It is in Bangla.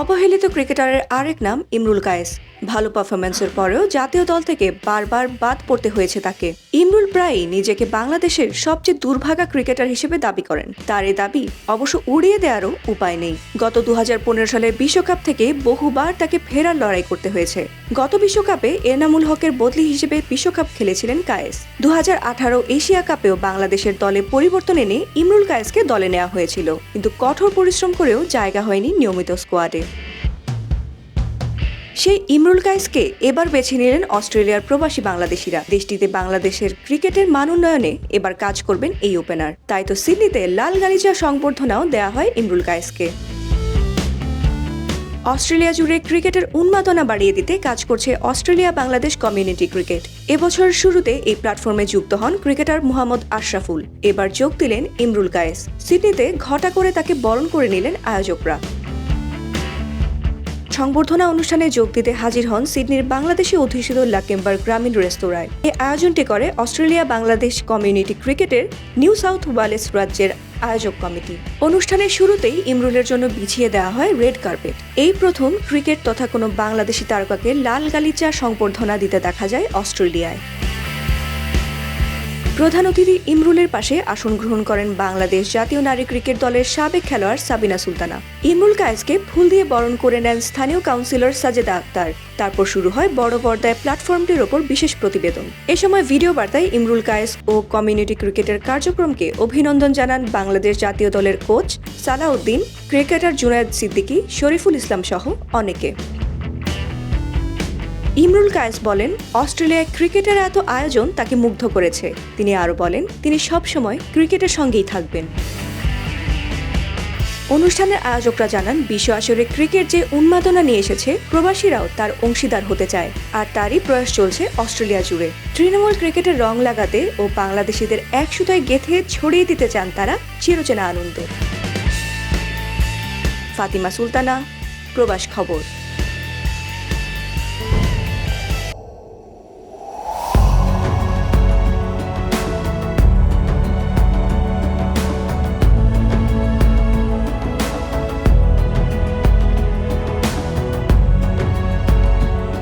অবহেলিত ক্রিকেটারের আরেক নাম ইমরুল কায়েস। ভালো পারফরম্যান্সের পরেও জাতীয় দল থেকে বারবার বাদ পড়তে হয়েছে তাকে। ইমরুল প্রায়ই নিজেকে বাংলাদেশের সবচেয়ে দুর্ভাগা ক্রিকেটার হিসেবে দাবি করেন। তার এই দাবি অবশ্য উড়িয়ে দেওয়ারও উপায় নেই। গত দু হাজার পনেরো সালের বিশ্বকাপ থেকে বহুবার তাকে ফেরার লড়াই করতে হয়েছে। গত বিশ্বকাপে এনামুল হকের বদলি হিসেবে বিশ্বকাপ খেলেছিলেন কায়েস। দু হাজার আঠারো এশিয়া কাপেও বাংলাদেশের দলে পরিবর্তন এনে ইমরুল কায়েসকে দলে নেওয়া হয়েছিল। কিন্তু কঠোর পরিশ্রম করেও জায়গা হয়নি নিয়মিত স্কোয়াডে। সেই ইমরুল কায়েসকে এবার বেছে নিলেন অস্ট্রেলিয়ার প্রবাসী বাংলাদেশিরা। দেশটিতে বাংলাদেশের ক্রিকেটের মান উন্নয়নে এবার কাজ করবেন এই ওপেনার। তাই তো সিডনিতে লাল গালিচা সংবর্ধনাও দেওয়া হয় ইমরুল কায়েসকে অস্ট্রেলিয়া জুড়ে ক্রিকেটের উন্মাদনা বাড়িয়ে দিতে কাজ করছে অস্ট্রেলিয়া বাংলাদেশ কমিউনিটি ক্রিকেট। এবছরের শুরুতে এই প্ল্যাটফর্মে যুক্ত হন ক্রিকেটার মোহাম্মদ আশরাফুল। এবার যোগ দিলেন ইমরুল কায়েস সিডনিতে ঘটা করে তাকে বরণ করে নিলেন আয়োজকরা। সংবর্ধনা অনুষ্ঠানে যোগ দিতে হাজির হন সিডনির বাংলাদেশে অধ্যুষিত লাকেম্বার গ্রামীণ রেস্তোরাঁয়। এ আয়োজনটি করে অস্ট্রেলিয়া বাংলাদেশ কমিউনিটি ক্রিকেটের নিউ সাউথ ওয়ালেস রাজ্যের আয়োজক কমিটি। অনুষ্ঠানের শুরুতেই ইমরুলের জন্য বিছিয়ে দেওয়া হয় রেড কার্পেট। এই প্রথম ক্রিকেট তথা কোনো বাংলাদেশি তারকাকে লাল গালিচা সংবর্ধনা দিতে দেখা যায় অস্ট্রেলিয়ায়। প্রধান অতিথি ইমরুলের পাশে আসন গ্রহণ করেন বাংলাদেশ জাতীয় নারী ক্রিকেট দলের সাবেক খেলোয়াড় সাবিনা সুলতানা। ইমরুল কায়েসকে ফুল দিয়ে বরণ করে নেন স্থানীয় কাউন্সিলর সাজেদা আক্তার। তারপর শুরু হয় বড় পর্দায় প্ল্যাটফর্মটির ওপর বিশেষ প্রতিবেদন। এ সময় ভিডিও বার্তায় ইমরুল কায়েস ও কমিউনিটি ক্রিকেটের কার্যক্রমকে অভিনন্দন জানান বাংলাদেশ জাতীয় দলের কোচ সালাউদ্দিন, ক্রিকেটার জুনায়দ সিদ্দিকী, শরীফুল ইসলাম সহ অনেকে। ইমরুল কায়েস বলেন, অস্ট্রেলিয়ায় ক্রিকেটের এত আয়োজন তাকে মুগ্ধ করেছে। তিনি আরও বলেন, তিনি সবসময় ক্রিকেটের সঙ্গেই থাকবেন। অনুষ্ঠানের আয়োজকরা জানান, বিশ্ব আসরে ক্রিকেট যে উন্মাদনা নিয়ে এসেছে, প্রবাসীরাও তার অংশীদার হতে চায়। আর তারই প্রয়াস চলছে অস্ট্রেলিয়া জুড়ে। তৃণমূল ক্রিকেটের রং লাগাতে ও বাংলাদেশিদের এক সুতায় গেথে ছড়িয়ে দিতে চান তারা চিরচেনা আনন্দ। ফাতিমা সুলতানা, প্রবাস খবর।